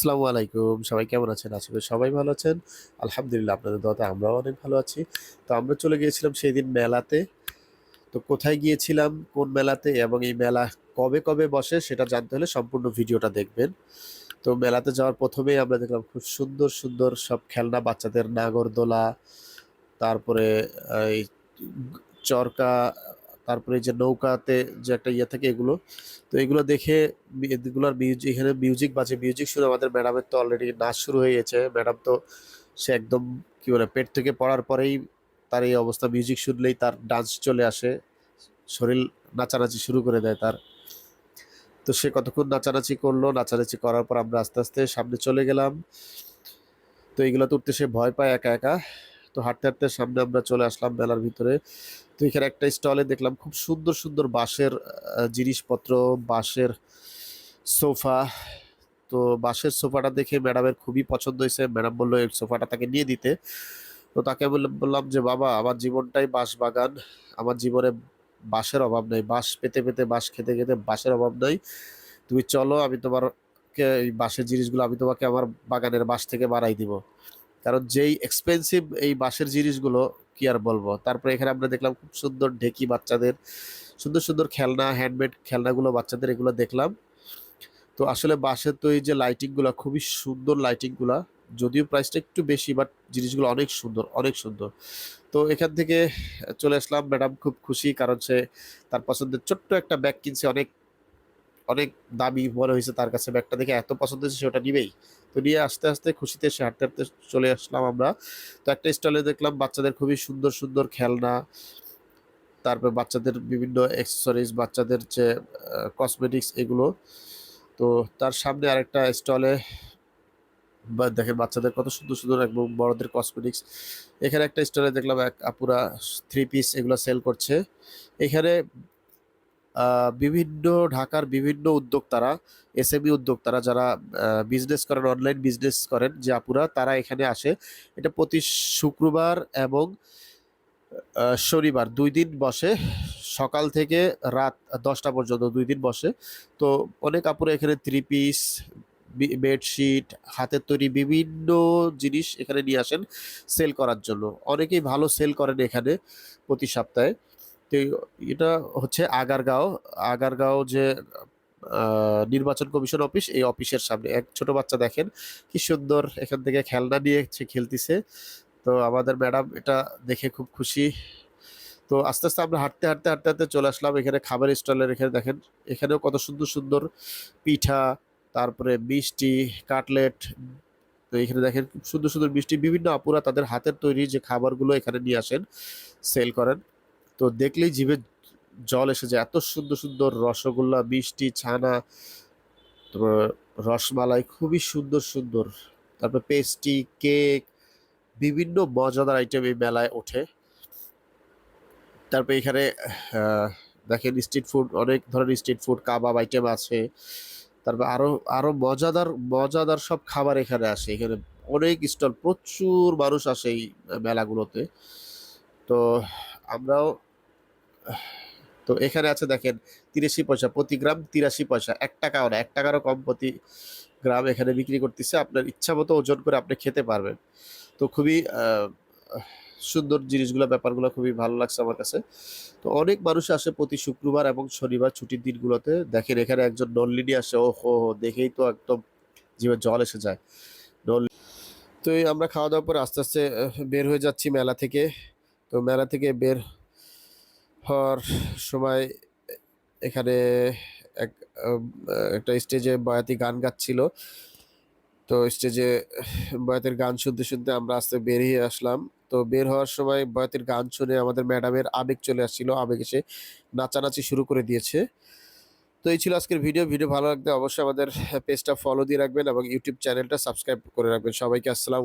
আসসালামু আলাইকুম। সবাই কেমন আছেন? আসলে সবাই ভালো আছেন। আলহামদুলিল্লাহ, আপনাদের দোয়াতে আমরাও অনেক ভালো আছি। তো আমরা চলে গিয়েছিলাম সেই দিন মেলাতে। তো কোথায় গিয়েছিলাম, কোন মেলাতে এবং এই মেলা কবে কবে বসে সেটা জানতে হলে সম্পূর্ণ ভিডিওটা দেখবেন। তো মেলাতে যাওয়ার প্রথমেই আমরা দেখলাম খুব সুন্দর সুন্দর সব খেলনা, বাচ্চাদের নাগরদোলা, তারপরে এই চরকা তারপরে যে নৌকাতে যে একটা ইয়ে থাকে এগুলো, তো এগুলো দেখে এগুলোর মিউজিক এখানে মিউজিক বাজে, মিউজিক শুনে আমাদের ম্যাডামের তো অলরেডি নাচ শুরু হয়ে গেছে। ম্যাডাম তো সে একদম কি বলে, পেট থেকে পড়ার পরেই তার এই অবস্থা, মিউজিক শুনলেই তার ডান্স চলে আসে, শরীর নাচানাচি শুরু করে দেয় তার। তো সে কতক্ষণ নাচানাচি করল, নাচানাচি করার পর আমরা আস্তে আস্তে সামনে চলে গেলাম। তো এগুলো তো উঠতে সে ভয় পায় একা একা। তো হাঁটতে হাঁটতে সামনে আমরা চলে আসলাম মেলার ভিতরে। তো এখানে একটা স্টলে দেখলাম খুব সুন্দর সুন্দর বাঁশের জিনিসপত্র, বাঁশের সোফা। তো বাঁশের সোফাটা দেখে ম্যাডামের খুবই পছন্দ হয়েছে। ম্যাডাম বলল, এই সোফাটা তাকে নিয়ে দিতে। তো তাকে বললাম যে, বাবা, আমার জীবনটাই বাঁশ বাগান। আমার জীবনে বাঁশের অভাব নাই। বাঁশ পেতে পেতে, বাঁশ খেতে খেতে বাঁশের অভাব নাই। তুমি চলো, আমি তোমারকে এই বাঁশের জিনিসগুলো, আমি তোমাকে আমার বাগানের বাঁশ থেকে বাড়াই দিব। কারণ যেই এক্সপেন্সিভ এই বাঁশের জিনিসগুলো কি আর বলব? তারপরে এখানে আমরা দেখলাম খুব সুন্দর ঢেকি বাচ্চাদের, সুন্দর সুন্দর খেলনা হ্যান্ডমেড খেলনাগুলো বাচ্চাদের এগুলো দেখলাম। তো আসলে বাঁশের এই যে লাইটিংগুলো খুবই সুন্দর লাইটিংগুলা যদিও প্রাইসটা একটু বেশি বাট জিনিসগুলো অনেক সুন্দর অনেক সুন্দর। তো এখান থেকে চলে আসলাম, ম্যাডাম খুব খুশি, কারণ সে তার পছন্দের ছোট্ট একটা ব্যাগ কিনছে, অনেক অনেক দামি মনে হয়েছে তার কাছে ব্যাগটা দেখে এত পছন্দ হয়েছে সে ওটা নিবেই। তো নিয়ে আস্তে আস্তে খুশিতে সে হাঁটতে হাঁটতে চলে আসলাম আমরা। তো একটা স্টলে দেখলাম বাচ্চাদের খুবই সুন্দর সুন্দর খেলনা। তারপর বাচ্চাদের বিভিন্ন অ্যাক্সেসরিজ বাচ্চাদের যে কসমেটিক্স এগুলো। তো তার সামনে আরেকটা স্টলে বা দেখেন বাচ্চাদের কত সুন্দর সুন্দর এবং বড়দের কসমেটিক্স এখানে একটা স্টলে দেখলাম এক আপুরা থ্রি পিস এগুলো সেল করছে। এখানে বিভিন্ন ঢাকার বিভিন্ন উদ্যোক্তারা, এসএমই উদ্যোক্তারা যারা বিজনেস করেন অনলাইন বিজনেস করেন, যে আপুরা, তারা এখানে আসে। এটা প্রতি শুক্রবার এবং শনিবার দুই দিন বসে। সকাল থেকে রাত দশটা পর্যন্ত দুই দিন বসে। তো অনেক আপুরা এখানে থ্রি পিস বেডশিট হাতের তৈরি বিভিন্ন জিনিস এখানে নিয়ে আসেন সেল করার জন্য। অনেকেই ভালো সেল করেন এখানে প্রতি সপ্তাহে। তো এটা হচ্ছে আগারগাঁও। আগারগাঁও যে নির্বাচন কমিশন অফিস, এই অফিসের সামনে। এক ছোট বাচ্চা দেখেন, কি সুন্দর এখান থেকে খেলনা নিয়ে সে খেলতেছে। তো আমাদের ম্যাডাম এটা দেখে খুব খুশি। তো আস্তে আস্তে আমরা হাঁটতে হাঁটতে হাঁটতে হাঁটতে চলে আসলাম। এখানে খাবার স্টলের এখানে দেখেন, এখানেও কত সুন্দর সুন্দর পিঠা, তারপরে মিষ্টি, কাটলেট। তো এখানে দেখেন সুন্দর সুন্দর মিষ্টি। বিভিন্ন আপুরা তাদের হাতের তৈরি যে খাবারগুলো এখানে নিয়ে আসেন, সেল করেন। তো দেখলেই জিভে জল এসে যায়। এত সুন্দর সুন্দর রসগোল্লা, মিষ্টি, ছানা, তারপর রসমালাই খুবই সুন্দর সুন্দর। তারপর পেস্ট্রি কেক বিভিন্ন মজাদার আইটেম এই মেলায় ওঠে। তারপর এখানে দেখেন স্ট্রিট ফুড অনেক ধরনের স্ট্রিট ফুড কাবাব আইটেম আছে। তারপর আরও আরও মজাদার মজাদার সব খাবার এখানে আসে। এখানে অনেক স্টল, প্রচুর মানুষ আসে এই মেলাগুলোতে। তো আমরাও তো এখানে আছে দেখেন তিরাশি পয়সা প্রতি গ্রাম তিরাশি পয়সা। এক টাকাও না এক টাকারও কম প্রতি গ্রাম এখানে বিক্রি করতেছে। আপনার ইচ্ছা মতো ওজন করে আপনি খেতে পারবেন। তো খুবই সুন্দর জিনিসগুলো ব্যাপারগুলো খুবই ভালো লাগছে আমার কাছে। তো অনেক মানুষ আসে প্রতি শুক্রবার এবং শনিবার ছুটির দিনগুলোতে। দেখেন এখানে একজন নল্লিনী আসে ও হো হো, দেখেই তো একদম জিভে জল এসে যায়। নল- তো আমরা খাওয়া দাওয়ার পর আস্তে আস্তে বের হয়ে যাচ্ছি মেলা থেকে। তো মেলা থেকে বের হওয়ার সময় এখানে এক একটা স্টেজে বয়াতি গান গাচ্ছিল। তো স্টেজে বয়াতের গান শুনতে শুনতে আমরা আস্তে বেরিয়ে আসলাম। তো বের হওয়ার সময় বয়াতের গান শুনে আমাদের ম্যাডামের আবেগ চলে আসছিল। আবেগ এসে নাচানাচি শুরু করে দিয়েছে। তো এই ছিল আজকের ভিডিও। ভিডিও ভালো লাগলে অবশ্যই আমাদের পেজটা ফলো দিয়ে রাখবেন এবং ইউটিউব চ্যানেলটা সাবস্ক্রাইব করে রাখবেন। সবাইকে আসসালাম